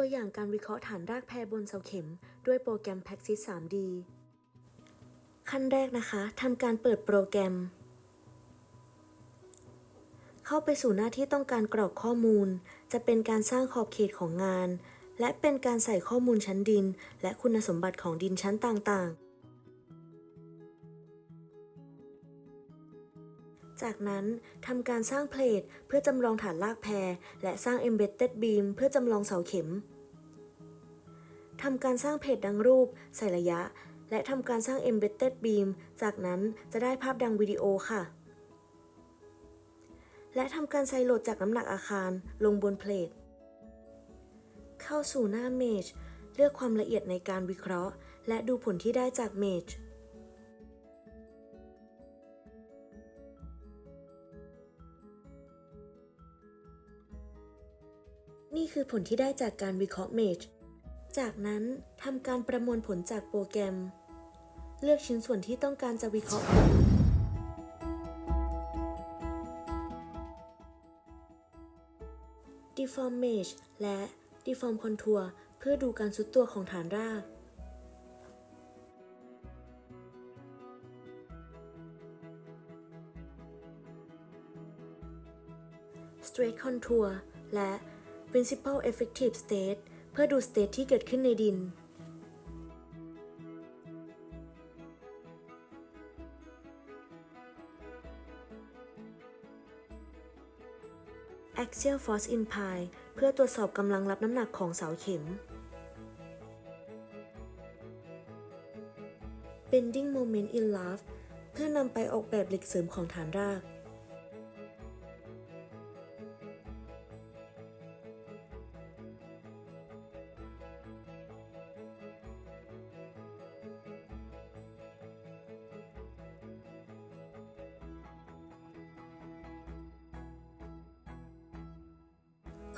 ตัวอย่างการวิเคราะห์ฐานรากแพรบนเสาเข็ม ด้วยโปรแกรม p a x i s 3D ขั้นแรกนะคะทำการเปิดโปรแกรม เข้าไปสู่หน้าที่ต้องการกรอกข้อมูล จะเป็นการสร้างขอบเขตของงาน และเป็นการใส่ข้อมูลชั้นดิน และคุณสมบัติของดินชั้นต่างๆ จากนั้นทำการสร้างเพลทเพื่อจำลองฐานลากแพรและสร้าง Embedded Beam เพื่อจำลองเสาเข็มทำการสร้างเพจดังรูปใส่ระยะ และทำการสร้าง Embedded Beam จากนั้นจะได้ภาพดังวิดีโอค่ะ และทำการไซโหลดจากน้ำหนักอาคารลงบนเพลทเข้าสู่หน้า Mage เลือกความละเอียดในการวิเคราะห์ และดูผลที่ได้จาก Mage นี่คือผลที่ได้จากการวิเคราะห์ Mage จากนั้นทำการประมวลผลจากโปรแกรม เลือกชิ้นส่วนที่ต้องการจะวิเคราะห์ผล Deform Mesh และ Deform Contour เพื่อดูการสุดตัวของฐานราก Straight Contour และ Principal Effective State เพื่อดู state ที่เกิดขึ้นในดิน Axial Force in Pi เพื่อตรวจสอบกำลังรับน้ำหนักของเสาเข็ม Bending Moment in Love เพื่อนำไปออกแบบเหล็กเสริมของฐานราก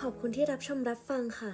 ขอบคุณที่รับชมรับฟังค่ะ